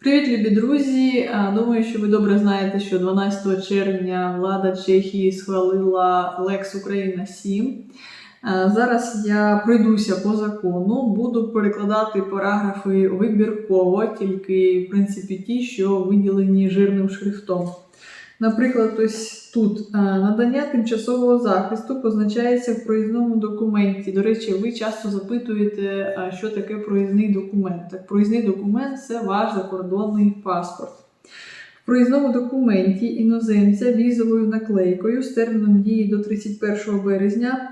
Привіт, любі друзі! Думаю, що ви добре знаєте, що 12 червня влада Чехії схвалила Lex Україна 7. Зараз я пройдуся по закону, буду перекладати параграфи вибірково, тільки в принципі ті, що виділені жирним шрифтом. Наприклад, ось тут надання тимчасового захисту позначається в проїзному документі. До речі, ви часто запитуєте, що таке проїзний документ. Так, проїзний документ це ваш закордонний паспорт. В проїзному документі іноземця візовою наклейкою з терміном дії до 31 березня.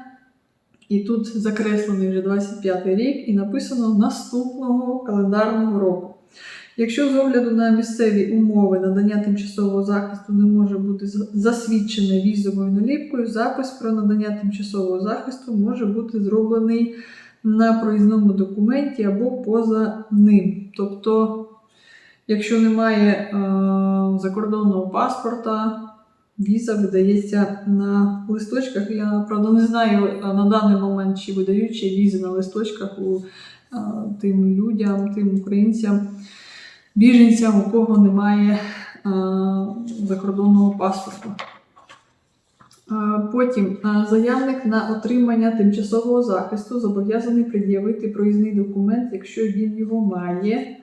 І тут закреслений вже 25 рік, і написано наступного календарного року. Якщо з огляду на місцеві умови надання тимчасового захисту не може бути за- засвідчене візовою наліпкою, запис про надання тимчасового захисту може бути зроблений на проїзному документі або поза ним. Тобто, якщо немає е, закордонного паспорта, віза видається на листочках. Я правда не знаю е, на даний момент, чи видають ще візи на листочках у е, тим людям, тим українцям біженцям, у кого немає е, закордонного паспорту. Е, Потім е, заявник на отримання тимчасового захисту зобов'язаний пред'явити проїзний документ, якщо він його має,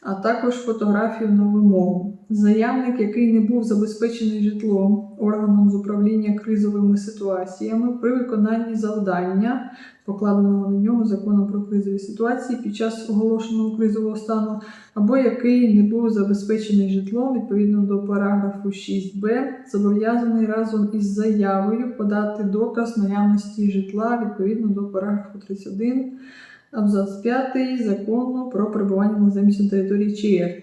а також фотографію на вимогу. Заявник, який не був забезпечений житлом органом з управління кризовими ситуаціями при виконанні завдання, покладеного на нього законом про кризові ситуації під час оголошеного кризового стану, або який не був забезпечений житлом відповідно до параграфу 6б, зобов'язаний разом із заявою подати доказ наявності житла відповідно до параграфу 31 абзац 5 закону про перебування іноземців на території ЧР.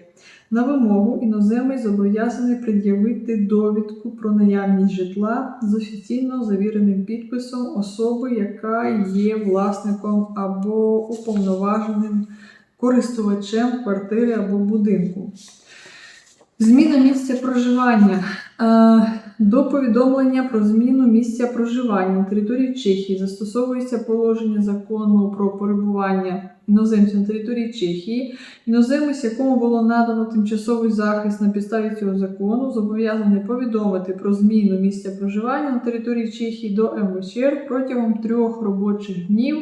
На вимогу іноземець зобов'язаний пред'явити довідку про наявність житла з офіційно завіреним підписом особи, яка є власником або уповноваженим користувачем квартири або будинку. Зміна місця проживання. До повідомлення про зміну місця проживання на території Чехії застосовується положення закону про перебування іноземців на території Чехії. Іноземець, якому було надано тимчасовий захист на підставі цього закону, зобов'язаний повідомити про зміну місця проживання на території Чехії до МВЧР протягом трьох робочих днів,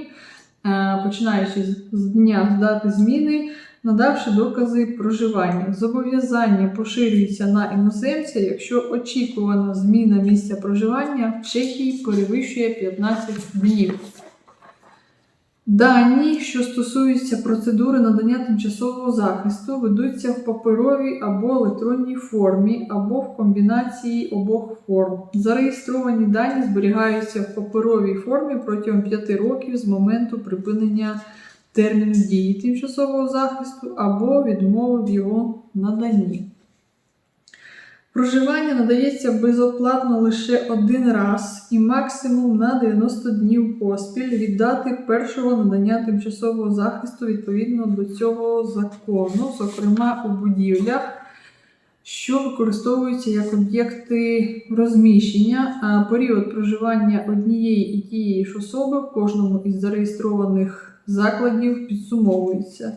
е, починаючи з- дня з дати зміни надавши докази проживання. Зобов'язання поширюється на іноземця, якщо очікувана зміна місця проживання в Чехії перевищує 15 днів. Дані, що стосуються процедури надання тимчасового захисту, ведуться в паперовій або електронній формі, або в комбінації обох форм. Зареєстровані дані зберігаються в паперовій формі протягом 5 років з моменту припинення терміну дії тимчасового захисту або відмови в його наданні. Проживання надається безоплатно лише один раз і максимум на 90 днів поспіль від дати першого надання тимчасового захисту відповідно до цього закону, зокрема у будівлях, що використовуються як об'єкти розміщення, період проживання однієї і тієї ж особи в кожному із зареєстрованих закладів підсумовується.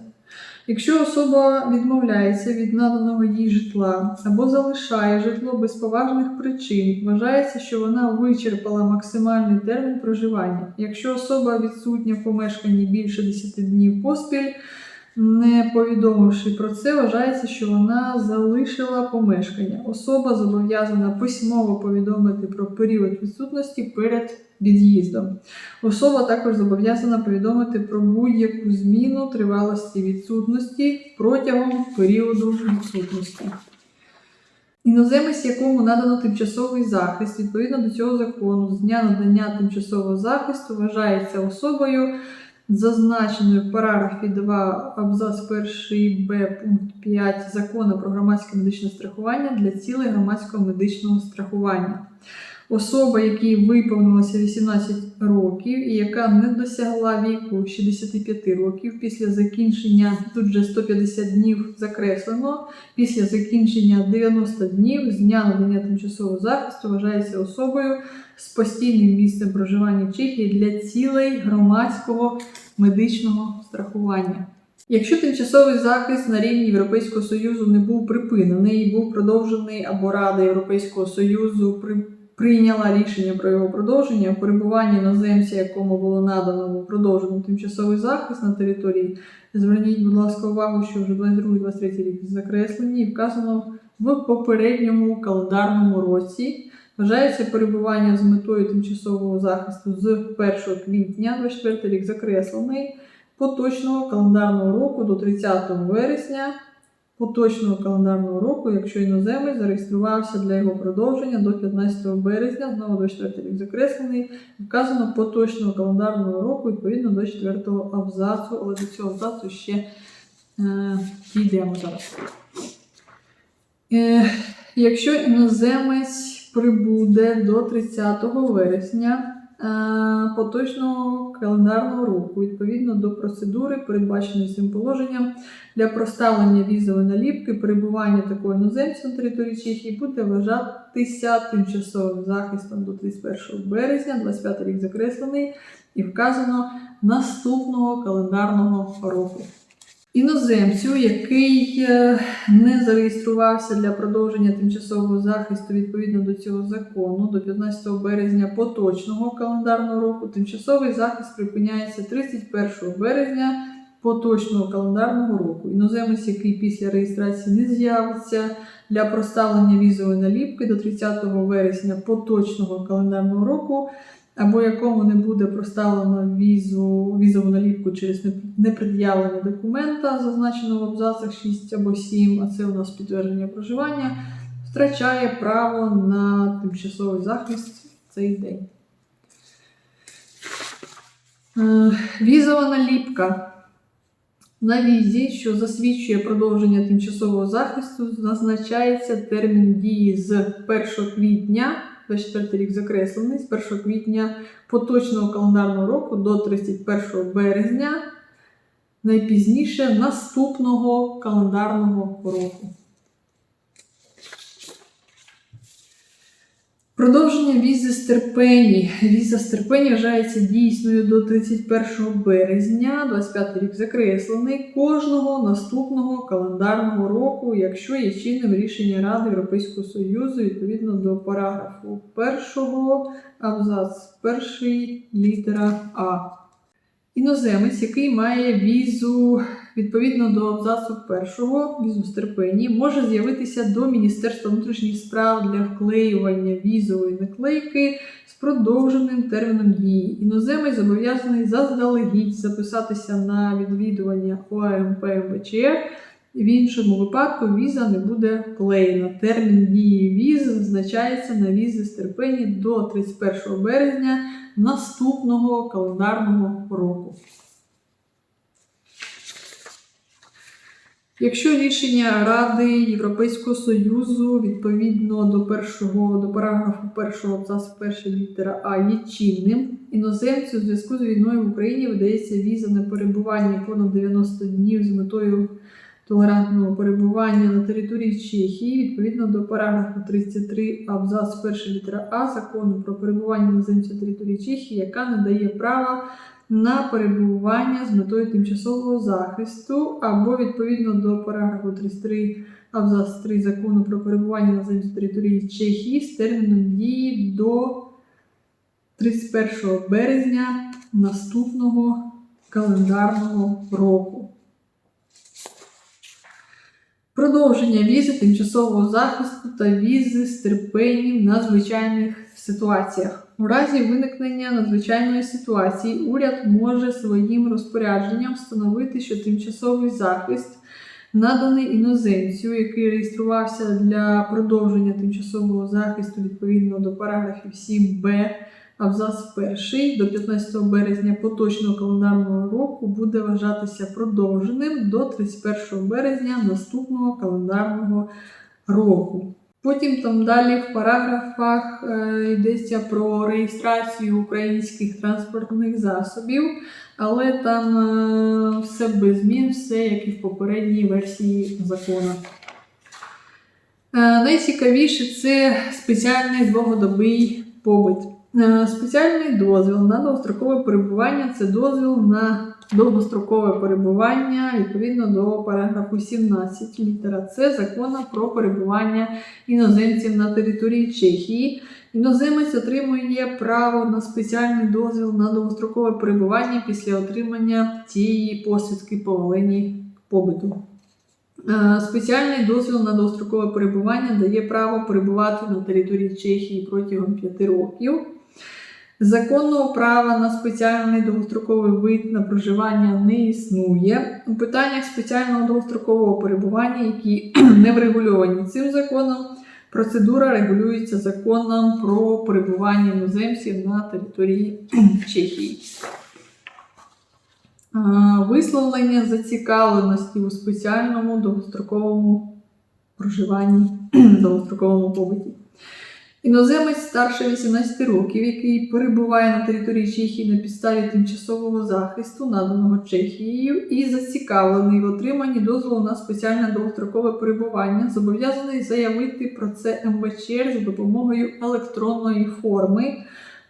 Якщо особа відмовляється від наданого їй житла або залишає житло без поважних причин, вважається, що вона вичерпала максимальний термін проживання. Якщо особа відсутня в помешканні більше 10 днів поспіль, не повідомивши про це, вважається, що вона залишила помешкання. Особа зобов'язана письмово повідомити про період відсутності перед від'їздом. Особа також зобов'язана повідомити про будь-яку зміну тривалості відсутності протягом періоду відсутності. Іноземець, якому надано тимчасовий захист відповідно до цього закону, з дня надання тимчасового захисту вважається особою, зазначеною в параграфі 2 абзац 1 б пункт 5 закону про громадське медичне страхування для цілей громадського медичного страхування. Особа, якій виповнилося 18 років і яка не досягла віку 65 років після закінчення тут же 150 днів закреслено, після закінчення 90 днів з дня надання тимчасового захисту вважається особою з постійним місцем проживання Чехії для цілей громадського медичного страхування. Якщо тимчасовий захист на рівні Європейського Союзу не був припинений і був продовжений або Рада Європейського Союзу при... прийняла рішення про його продовження, перебування іноземця, якому було надано продовжено тимчасовий захист на території, зверніть, будь ласка, увагу, що вже 22-23 рік закреслені і вказано в попередньому календарному році. Вважається перебування з метою тимчасового захисту з 1 квітня 24 рік закреслений поточного календарного року до 30 вересня поточного календарного року, якщо іноземець зареєструвався для його продовження до 15 березня, знову 24 рік закреслений, вказано поточного календарного року відповідно до 4 абзацу, але до цього абзацу ще е, дійдемо зараз. Е, якщо іноземець прибуде до 30 вересня поточного календарного року, відповідно до процедури, передбаченої цим положенням, для проставлення візової наліпки перебування такого іноземця на території Чехії буде вважатися тимчасовим захистом до 31 березня, 25 рік закреслений і вказано наступного календарного року. Іноземцю, який е, не зареєструвався для продовження тимчасового захисту відповідно до цього закону до 15 березня поточного календарного року, тимчасовий захист припиняється 31 березня поточного календарного року. Іноземець, який після реєстрації не з'явиться для проставлення візової наліпки до 30 вересня поточного календарного року, або якому не буде проставлено візу, візову наліпку через непред'явлення документа, зазначеного в абзацах 6 або 7, а це у нас підтвердження проживання, втрачає право на тимчасовий захист в цей день. Е, Візова наліпка. На візі, що засвідчує продовження тимчасового захисту, зазначається термін дії з 1 квітня, 24 рік закреслений, з 1 квітня поточного календарного року до 31 березня, найпізніше наступного календарного року. Продовження візи Стерпені. Віза Стерпені вважається дійсною до 31 березня, 25 рік закреслений, кожного наступного календарного року, якщо є чинним рішення Ради Європейського Союзу відповідно до параграфу 1, абзац 1, літера А. Іноземець, який має візу відповідно до абзацу першого візу Стерпені, може з'явитися до Міністерства внутрішніх справ для вклеювання візової наклейки з продовженим терміном дії. Іноземець зобов'язаний заздалегідь записатися на відвідування ОАМП МВЧР. В іншому випадку віза не буде вклеєна. Термін дії віз зазначається на візи Стерпені до 31 березня наступного календарного року. Якщо рішення Ради Європейського Союзу відповідно до першого до параграфу першого абзацу перша літера А є чинним, іноземцю у зв'язку з війною в Україні видається віза на перебування понад 90 днів з метою толерантного перебування на території Чехії відповідно до параграфу 33 абзац перша літера А закону про перебування іноземця на території Чехії, яка не дає права на перебування з метою тимчасового захисту, або відповідно до параграфу 33 абзац 3 закону про перебування на території Чехії з терміном дії до 31 березня наступного календарного року. Продовження візи тимчасового захисту та візи стерпені в надзвичайних ситуаціях. У разі виникнення надзвичайної ситуації уряд може своїм розпорядженням встановити, що тимчасовий захист, наданий іноземцю, який реєструвався для продовження тимчасового захисту відповідно до параграфів 7б абзац 1 до 15 березня поточного календарного року буде вважатися продовженим до 31 березня наступного календарного року. Потім там далі в параграфах е, йдеться про реєстрацію українських транспортних засобів, але там е, все без змін, все як і в попередній версії закону. Е, найцікавіше це спеціальний двогодобий побит. Спеціальний дозвіл на довгострокове перебування це дозвіл на довгострокове перебування відповідно до параграфу 17 літера С закону про перебування іноземців на території Чехії. Іноземець отримує право на спеціальний дозвіл на довгострокове перебування після отримання цієї посвідки по волині побиту. Е, Спеціальний дозвіл на довгострокове перебування дає право перебувати на території Чехії протягом 5 років. Законного права на спеціальний довгостроковий вид на проживання не існує. У питаннях спеціального довгострокового перебування, які не врегульовані цим законом, процедура регулюється законом про перебування іноземців на території Чехії. Висловлення зацікавленості у спеціальному довгостроковому проживанні, довгостроковому побуті. Іноземець старше 18 років, який перебуває на території Чехії на підставі тимчасового захисту, наданого Чехією, і зацікавлений в отриманні дозволу на спеціальне довгострокове перебування, зобов'язаний заявити про це МВЧР за допомогою електронної форми,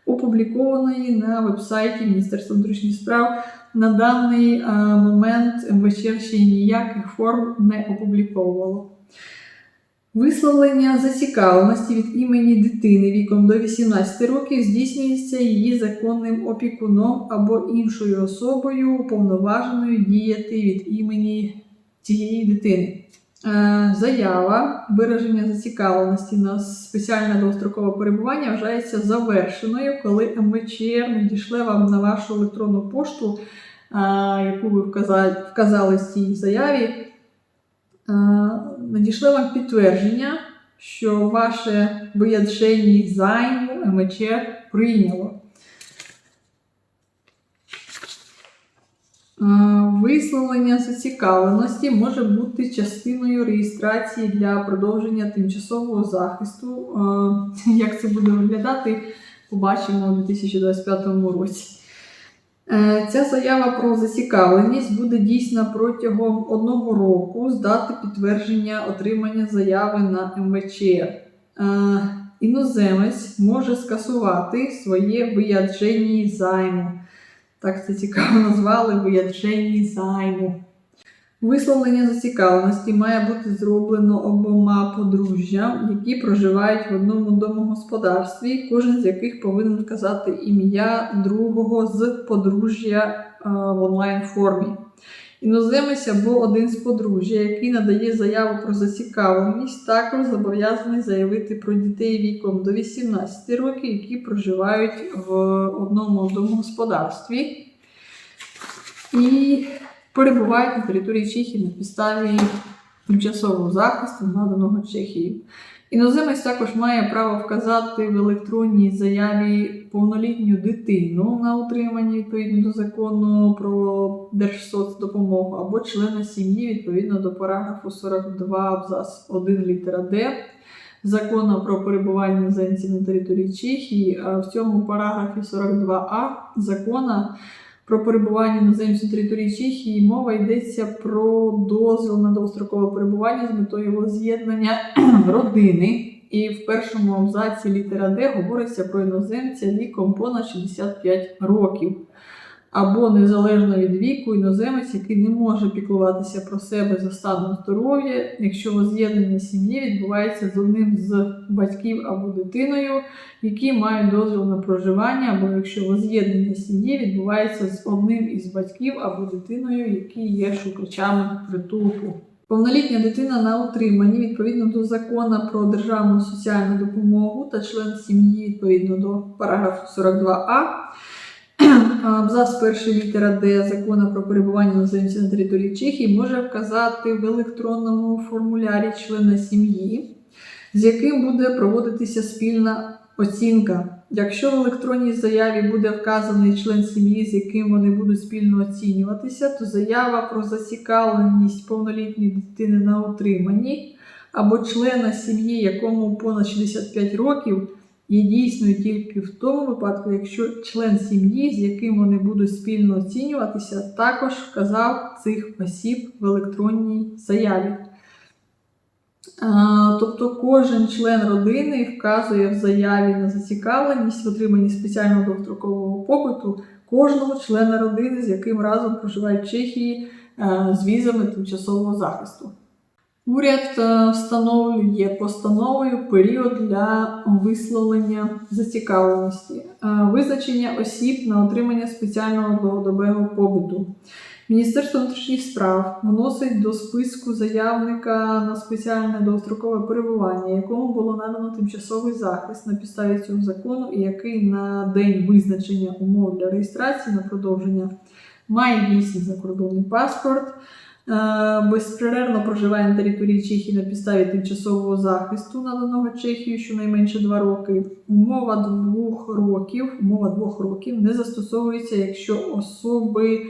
опублікованої на вебсайті Міністерства внутрішніх справ. На даний е, момент МВЧР ще ніяких форм не опубліковувало. Висловлення зацікавленості від імені дитини віком до 18 років здійснюється її законним опікуном або іншою особою, уповноваженою діяти від імені цієї дитини. Е, Заява вираження зацікавленості на спеціальне довгострокове перебування вважається завершеною, коли МВЧР надішле вам на вашу електронну пошту, е, яку ви вказали в цій заяві, е, вам підтвердження, що ваше виявлення займу МВЧР прийняло. Е, Висловлення зацікавленості може бути частиною реєстрації для продовження тимчасового захисту. Е, Як це буде виглядати, побачимо у 2025 році. Е, Ця заява про зацікавленість буде дійсна протягом одного року з дати підтвердження отримання заяви на МВЧР. Е, Іноземець може скасувати своє виядження займу. Так це цікаво назвали виядження займу. Висловлення зацікавленості має бути зроблено обома подружжям, які проживають в одному домогосподарстві, кожен з яких повинен вказати ім'я другого з подружжя е, в онлайн формі. Іноземець або один з подружжя, який надає заяву про зацікавленість, також зобов'язаний заявити про дітей віком до 18 років, які проживають в одному домогосподарстві і перебувають на території Чехії на підставі тимчасового захисту, наданого Чехією. Іноземець також має право вказати в електронній заяві повнолітню дитину на утримання відповідно до закону про держсоцдопомогу або члена сім'ї відповідно до параграфу 42 абзац 1 літера Д закону про перебування іноземців на території Чехії. В цьому параграфі 42а закону про перебування іноземців на території Чехії мова йдеться про дозвіл на довгострокове перебування з метою його з'єднання родини. І в першому абзаці літера Д говориться про іноземця віком понад 65 років. Або незалежно від віку, іноземець, який не може піклуватися про себе за станом здоров'я, якщо воз'єднання сім'ї відбувається з одним з батьків або дитиною, які мають дозвіл на проживання, або якщо воз'єднання сім'ї відбувається з одним із батьків або дитиною, які є шукачами притулку. Повнолітня дитина на утриманні відповідно до закону про державну соціальну допомогу та член сім'ї відповідно до параграфу 42а. Абзац першої літера Д закону про перебування іноземців на території Чехії може вказати в електронному формулярі члена сім'ї, з яким буде проводитися спільна оцінка. Якщо в електронній заяві буде вказаний член сім'ї, з яким вони будуть спільно оцінюватися, то заява про зацікавленість повнолітньої дитини на утриманні або члена сім'ї, якому понад 65 років, є дійсною тільки в тому випадку, якщо член сім'ї, з яким вони будуть спільно оцінюватися, також вказав цих осіб в електронній заяві. Тобто кожен член родини вказує в заяві на зацікавленість в отриманні спеціального довгострокового побуту кожного члена родини, з яким разом проживають в Чехії е, з візами тимчасового захисту. Уряд е, встановлює постановою період для висловлення зацікавленості, Е, визначення осіб на отримання спеціального довгодобового побуту. Міністерство внутрішніх справ вносить до списку заявника на спеціальне довгострокове перебування, якому було надано тимчасовий захист на підставі цього закону, і який на день визначення умов для реєстрації на продовження має дійсний закордонний паспорт. Безперервно проживає на території Чехії на підставі тимчасового захисту, наданого Чехією щонайменше два роки. Умова двох років, умова двох років не застосовується, якщо особи е,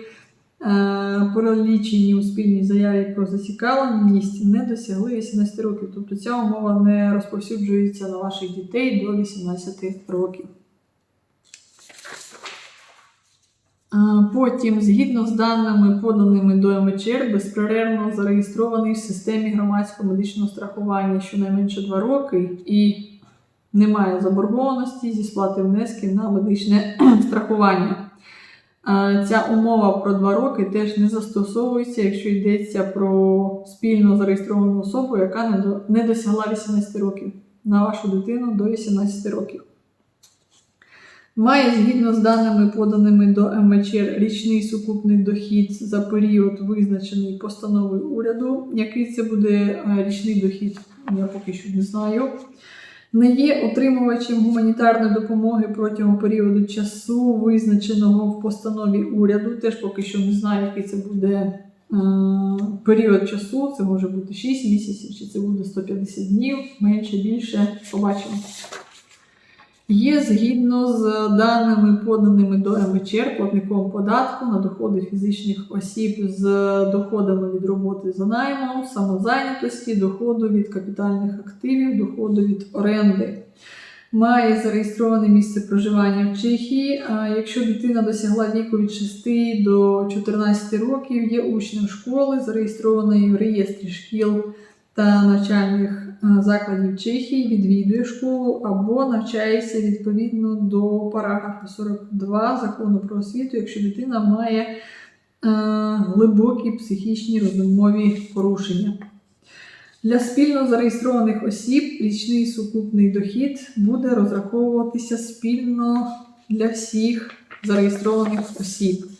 перелічені у спільній заяві про зацікавленість не досягли 18 років. Тобто ця умова не розповсюджується на ваших дітей до 18 років. А, Потім, згідно з даними, поданими до МЧР, безперервно зареєстрований в системі громадського медичного страхування щонайменше 2 роки і немає заборгованості зі сплати внесків на медичне страхування. Ця умова про 2 роки теж не застосовується, якщо йдеться про спільно зареєстровану особу, яка не досягла 18 років на вашу дитину до 18 років. Має згідно з даними, поданими до МЧР, річний сукупний дохід за період, визначений постановою уряду. Який це буде е, річний дохід, я поки що не знаю. Не є отримувачем гуманітарної допомоги протягом періоду часу, визначеного в постанові уряду. Теж поки що не знаю, який це буде е, період часу. Це може бути 6 місяців, чи це буде 150 днів, менше, більше. Побачимо. Є згідно з даними, поданими до МЧР, платником податку на доходи фізичних осіб з доходами від роботи за наймом, самозайнятості, доходу від капітальних активів, доходу від оренди. Має зареєстроване місце проживання в Чехії. А Якщо дитина досягла віку від 6 до 14 років, є учнем школи, зареєстрованої в реєстрі шкіл та навчальних закладів Чехії, відвідує школу або навчається відповідно до параграфу 42 закону про освіту, якщо дитина має е, глибокі психічні розумові порушення. Для спільно зареєстрованих осіб річний сукупний дохід буде розраховуватися спільно для всіх зареєстрованих осіб.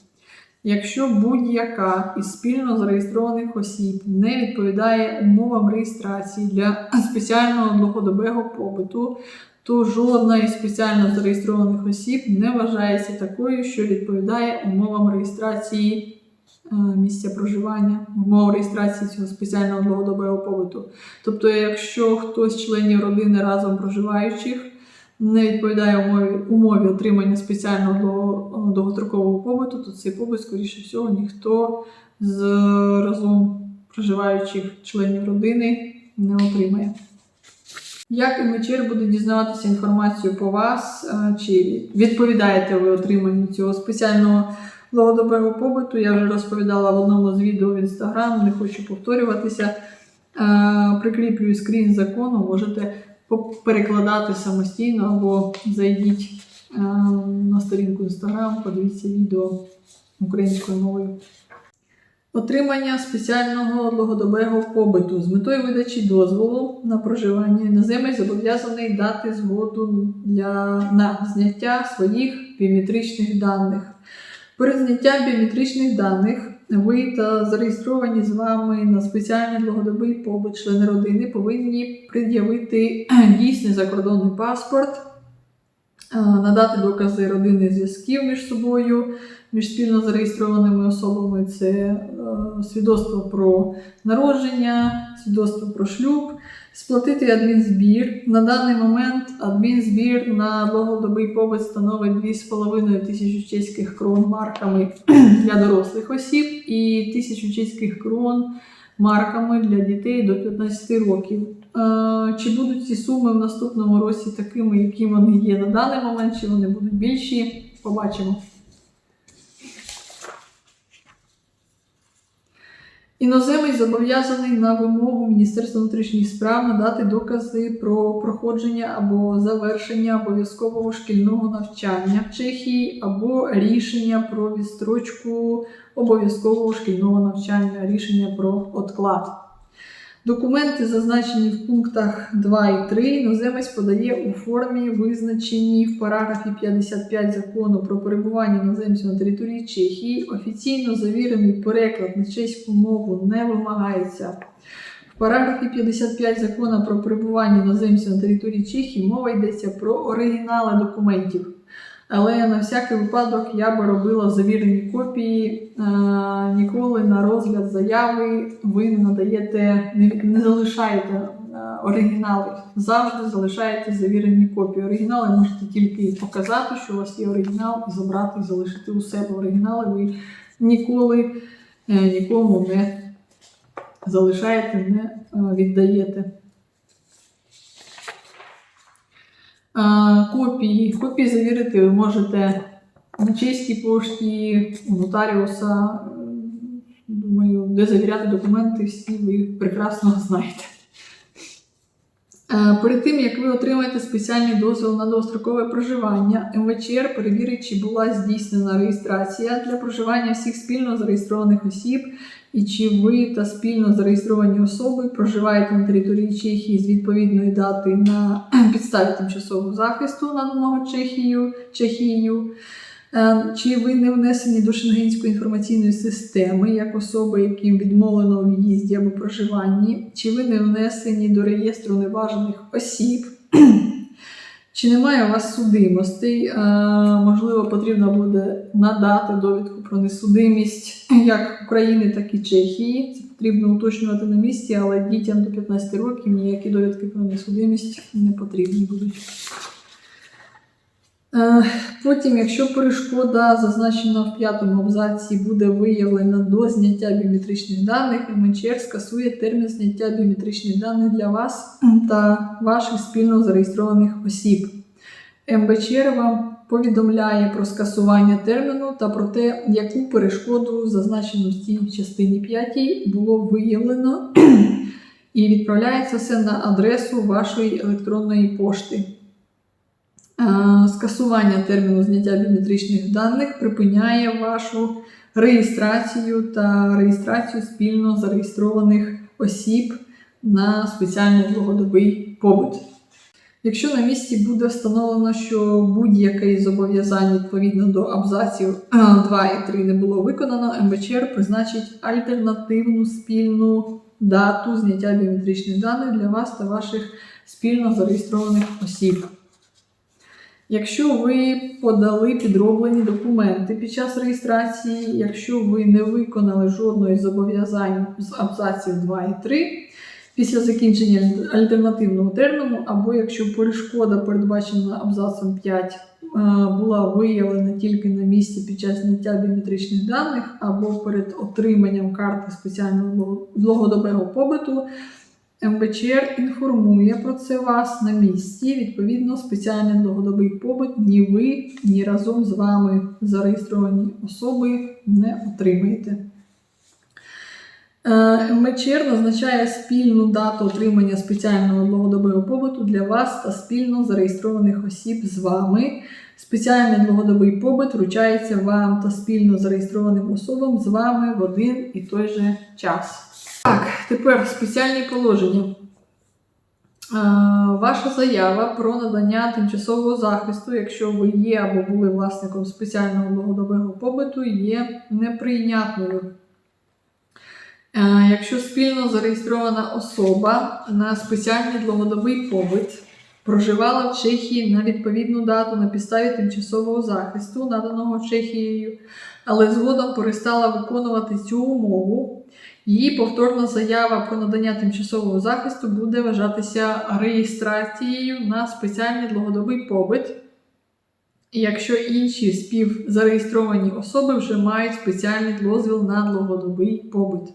Якщо будь-яка із спільно зареєстрованих осіб не відповідає умовам реєстрації для спеціального довгодобового побуту, то жодна із спеціально зареєстрованих осіб не вважається такою, що відповідає умовам реєстрації е, місця проживання, умов реєстрації цього спеціального довгодобового побуту. Тобто, якщо хтось з членів родини разом проживаючих не відповідає умові, умові отримання спеціального довго- довгострокового побуту, то цей побут, скоріше всього, ніхто з разом проживаючих членів родини не отримає. Як МЧР буде дізнаватися інформацію по вас, е, чи відповідаєте ви отриманню цього спеціального довгодобового побуту? Я вже розповідала в одному з відео в інстаграм, не хочу повторюватися. Е, Прикріплюю скрін закону, можете перекладати самостійно або зайдіть е, на сторінку інстаграм, подивіться відео українською мовою. Отримання спеціального довгодобового побиту з метою видачі дозволу на проживання іноземець зобов'язаний дати згоду для, на зняття своїх біометричних даних. Перед зняттям біометричних даних ви та зареєстровані з вами на спеціальний довгодобовий побут члени родини повинні пред'явити дійсний закордонний паспорт, е, надати докази родинних зв'язків між собою, між спільно зареєстрованими особами. Це е, свідоцтво про народження, свідоцтво про шлюб, сплатити адмінзбір. На даний момент адмінзбір на довгодобий побут становить 2,5 тисячі чеських крон марками для дорослих осіб і 1000 чеських крон марками для дітей до 15 років. Е, Чи будуть ці суми в наступному році такими, які вони є на даний момент, чи вони будуть більші? Побачимо. Іноземець зобов'язаний на вимогу Міністерства внутрішніх справ надати докази про проходження або завершення обов'язкового шкільного навчання в Чехії або рішення про відстрочку обов'язкового шкільного навчання, рішення про odклад. Документи, зазначені в пунктах 2 і 3, іноземець подає у формі, визначеній в параграфі 55 закону про перебування іноземців на території Чехії. Офіційно завірений переклад на чеську мову не вимагається. В параграфі 55 закону про перебування іноземців на території Чехії мова йдеться про оригінали документів. Але на всякий випадок я би робила завірені копії. Е, ніколи на розгляд заяви ви не надаєте, не, залишаєте е, оригінали. Завжди залишаєте завірені копії. Оригінали можете тільки показати, що у вас є оригінал, і забрати, і залишити у себе оригінали. Ви ніколи е, нікому не залишаєте, не віддаєте. А, Копії. Копії завірити ви можете на чеській пошті, у нотаріуса. Думаю, де завіряти документи, всі ви прекрасно знаєте. Е, Перед тим, як ви отримаєте спеціальний дозвіл на довгострокове проживання, МВЧР перевірить, чи була здійснена реєстрація для проживання всіх спільно зареєстрованих осіб, і чи ви та спільно зареєстровані особи проживаєте на території Чехії з відповідної дати на підставі тимчасового захисту, наданого Чехією, Чехією. Е, Чи ви не внесені до Шенгенської інформаційної системи як особи, яким відмовлено у в'їзді або проживанні? Чи ви не внесені до реєстру неважаних осіб? Чи немає у вас судимостей? Е, Можливо, потрібно буде надати довідку про несудимість як України, так і Чехії. Це потрібно уточнювати на місці, але дітям до 15 років ніякі довідки про несудимість не потрібні будуть. Е, Потім, якщо перешкода, зазначена в п'ятому абзаці, буде виявлена до зняття біометричних даних, МЧР скасує термін зняття біометричних даних для вас та ваших спільно зареєстрованих осіб. МБЧР вам повідомляє про скасування терміну та про те, яку перешкоду, зазначену в цій частині 5, було виявлено, і відправляється все на адресу вашої електронної пошти. Е, Скасування терміну зняття біометричних даних припиняє вашу реєстрацію та реєстрацію спільно зареєстрованих осіб на спеціальний довгодобий побут. Якщо на місці буде встановлено, що будь-яке із зобов'язань відповідно до абзаців е, 2 і 3 не було виконано, МВЧР призначить альтернативну спільну дату зняття біометричних даних для вас та ваших спільно зареєстрованих осіб. Якщо ви подали підроблені документи під час реєстрації, якщо ви не виконали жодної зобов'язань з абзаців 2 і 3 після закінчення альтернативного терміну, або якщо перешкода, передбачена абзацом 5, е, була виявлена тільки на місці під час зняття біометричних даних, або перед отриманням карти спеціального довгодобового побиту, МВЧР інформує про це вас на місці. Відповідно, спеціальний довгодобий побит ні ви, ні разом з вами зареєстровані особи не отримаєте. Е, МВЧР назначає спільну дату отримання спеціального довгодобового побиту для вас та спільно зареєстрованих осіб з вами. Спеціальний довгодобовий побит вручається вам та спільно зареєстрованим особам з вами в один і той же час. Так, тепер спеціальні положення. Ваша заява про надання тимчасового захисту, якщо ви є або були власником спеціального довгодобового побиту, є неприйнятною. Е, Якщо спільно зареєстрована особа на спеціальний довгодобовий побит проживала в Чехії на відповідну дату на підставі тимчасового захисту, наданого Чехією, але згодом перестала виконувати цю умову, її повторна заява про надання тимчасового захисту буде вважатися реєстрацією на спеціальний довгодобовий побит. Якщо інші співзареєстровані особи вже мають спеціальний дозвіл на довгодобий побит.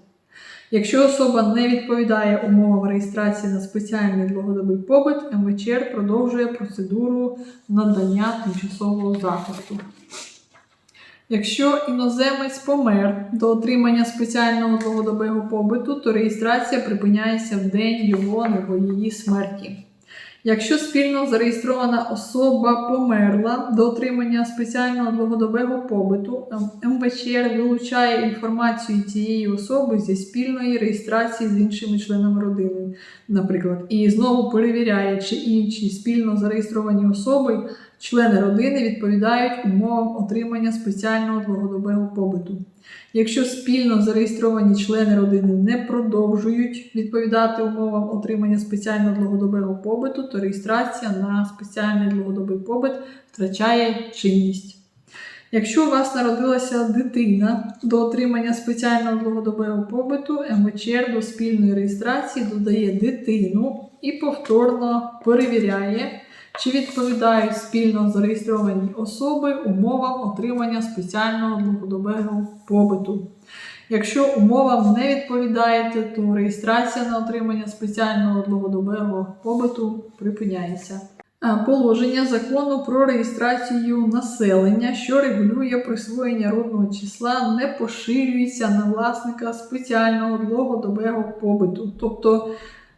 Якщо особа не відповідає умовам реєстрації на спеціальний двогодовий побит, МВЧР продовжує процедуру надання тимчасового захисту. Якщо іноземець помер до отримання спеціального довгодобового побиту, то реєстрація припиняється в день його або її смерті. Якщо спільно зареєстрована особа померла до отримання спеціального довгодобового побиту, ем, МВЧР вилучає інформацію цієї особи зі спільної реєстрації з іншими членами родини, наприклад, і знову перевіряє, чи інші спільно зареєстровані особи, члени родини відповідають умовам отримання спеціального довгодобового побиту. Якщо спільно зареєстровані члени родини не продовжують відповідати умовам отримання спеціального довгодобового побиту, то реєстрація на спеціальний довгодобовий побит втрачає чинність. Якщо у вас народилася дитина до отримання спеціального довгодобового побиту, МВЧР до спільної реєстрації додає дитину і повторно перевіряє, чи відповідають спільно зареєстровані особи умовам отримання спеціального довгодобового побиту. Якщо умовам не відповідаєте, то реєстрація на отримання спеціального довгодобового побиту припиняється. Положення закону про реєстрацію населення, що регулює присвоєння родного числа, не поширюється на власника спеціального довгодобового побиту. Тобто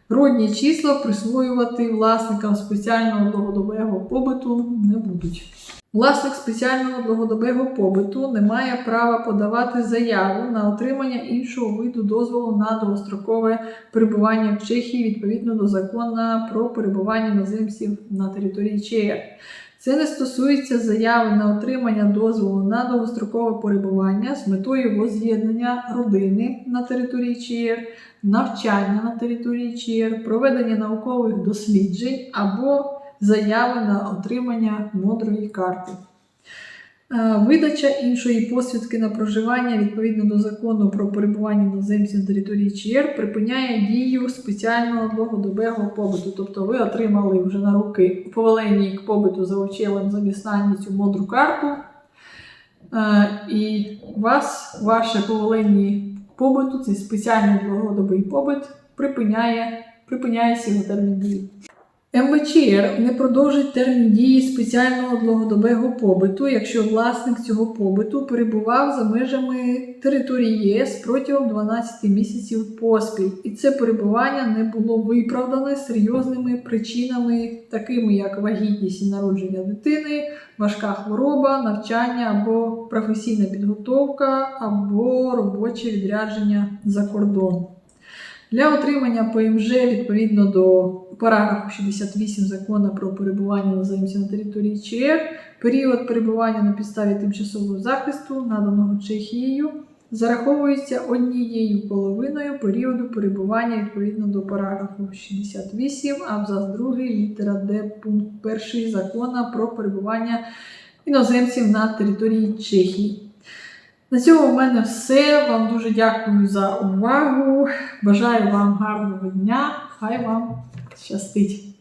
родні числа присвоювати власникам спеціального довгодобового побиту не будуть. Власник спеціального довгодобового побиту не має права подавати заяву на отримання іншого виду дозволу на довгострокове перебування в Чехії відповідно до закону про перебування іноземців на території ЧР. Це не стосується заяви на отримання дозволу на довгострокове перебування з метою воз'єднання родини на території ЧР, навчання на території ЧР, проведення наукових досліджень або заяви на отримання мудрої карти. Е, Видача іншої посвідки на проживання відповідно до закону про перебування іноземців на території ЧР припиняє дію спеціального довгодобового побиту. Тобто ви отримали вже на руки повелені к побиту за очелем заміснання цю мудру карту, е, і вас, ваше повелені побиту, цей спеціальний довгодобовий побит, припиняє, припиняється його термін дії. МВЧР не продовжить термін дії спеціального довгодобового побиту, якщо власник цього побиту перебував за межами території ЄС протягом 12 місяців поспіль, і це перебування не було виправдане серйозними причинами, такими як вагітність і народження дитини, важка хвороба, навчання або професійна підготовка, або робоче відрядження за кордон. Для отримання ПМЖ відповідно до параграфу 68 закону про перебування іноземців на території ЧР, період перебування на підставі тимчасового захисту, наданого Чехією, зараховується однією половиною періоду перебування відповідно до параграфу 68 абзац 2 літера Д пункт 1 закону про перебування іноземців на території Чехії. На цьому в мене все. Вам дуже дякую за увагу. Бажаю вам гарного дня. Хай вам щастить!